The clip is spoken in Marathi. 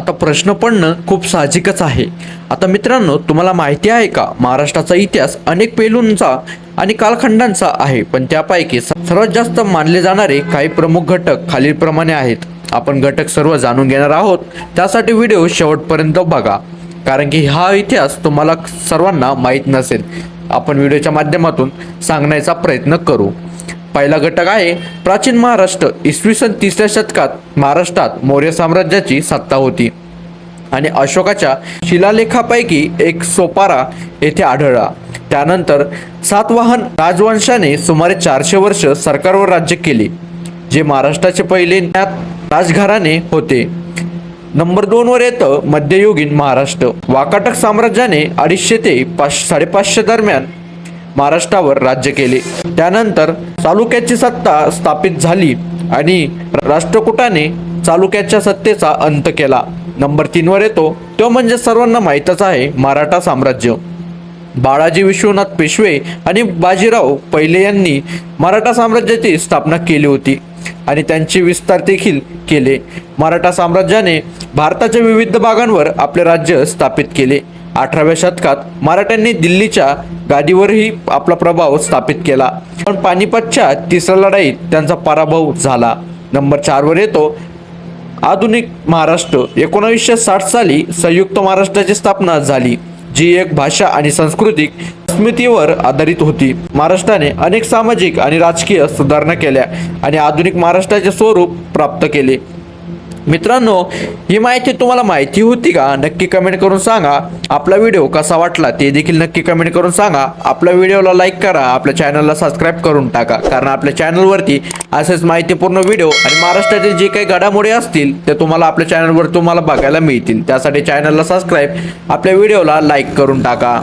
आता प्रश्न पडणं खूप साहजिकच आहे. आता मित्रांनो तुम्हाला माहिती आहे का महाराष्ट्राचा इतिहास अनेक पैलूंचा आणि कालखंडांचा आहे पण त्यापैकी सर्वात जास्त मानले जाणारे काही प्रमुख घटक खालीलप्रमाणे आहेत. आपण घटक सर्व जाणून घेणार आहोत. त्यासाठी व्हिडिओ शेवटपर्यंत बघा. कारण की हा इतिहास तुम्हाला सर्वांना माहीत नसेल. आपण व्हिडिओच्या माध्यमातून सांगण्याचा प्रयत्न करू. पहिला घटक आहे प्राचीन महाराष्ट्र इसवी सन तिसऱ्या शतकात महाराष्ट्रात मौर्य साम्राज्याची सत्ता होती. आणि अशोकाच्या शिलालेखापैकी एक सोपारा येथे आढळला. त्यानंतर सातवाहन राजवंशाने सुमारे चारशे वर्ष सरकारवर राज्य केले जे महाराष्ट्राचे पहिले ज्ञात राजघराणे होते. नंबर दोन वर येतं मध्ययुगीन महाराष्ट्र. वाकाटक साम्राज्याने अडीचशे ते पाच साडेपाचशे दरम्यान महाराष्ट्रावर राज्य केले. त्यानंतर चालुक्याची सत्ता स्थापित झाली आणि राष्ट्रकूटाने चालुक्याच्या सत्तेचा अंत केला. नंबर तीनवर येतो. तो म्हणजे सर्वांना माहीतच आहे मराठा साम्राज्य. बाळाजी विश्वनाथ पेशवे आणि बाजीराव पहिले यांनी मराठा साम्राज्याची स्थापना केली होती आणि त्यांचे विस्तार देखील केले. मराठा साम्राज्याने भारताच्या विविध भागांवर आपले राज्य स्थापित केले. अठराव्या शतकात मराठ्यांनी दिल्लीच्या गादीवरही आपला प्रभाव स्थापित केला. पण पानिपतच्या तिसऱ्या लढाईत त्यांचा पराभव झाला. नंबर चारवर येतो आधुनिक महाराष्ट्र. एकोणावीसशे साठ साली संयुक्त महाराष्ट्राची स्थापना झाली जी एक भाषा आणि सांस्कृतिक स्मृतीवर आधारित होती. महाराष्ट्राने अनेक सामाजिक आणि राजकीय सुधारणा केल्या आणि आधुनिक महाराष्ट्राचे स्वरूप प्राप्त केले. मित्रांनो ही माहिती तुम्हाला माहिती होती का? नक्की कमेंट करून सांगा. आपला व्हिडिओ कसा वाटला ते देखील नक्की कमेंट करून सांगा. आपल्या व्हिडिओला लाईक करा. आपल्या चॅनलला सबस्क्राईब करून टाका. कारण आपल्या चॅनलवरती असेच माहितीपूर्ण व्हिडिओ आणि महाराष्ट्रातील जे काही घडामोडी असतील ते तुम्हाला आपल्या चॅनलवर तुम्हाला बघायला मिळतील. त्यासाठी चॅनलला सबस्क्राईब आपल्या व्हिडिओला लाईक करून टाका.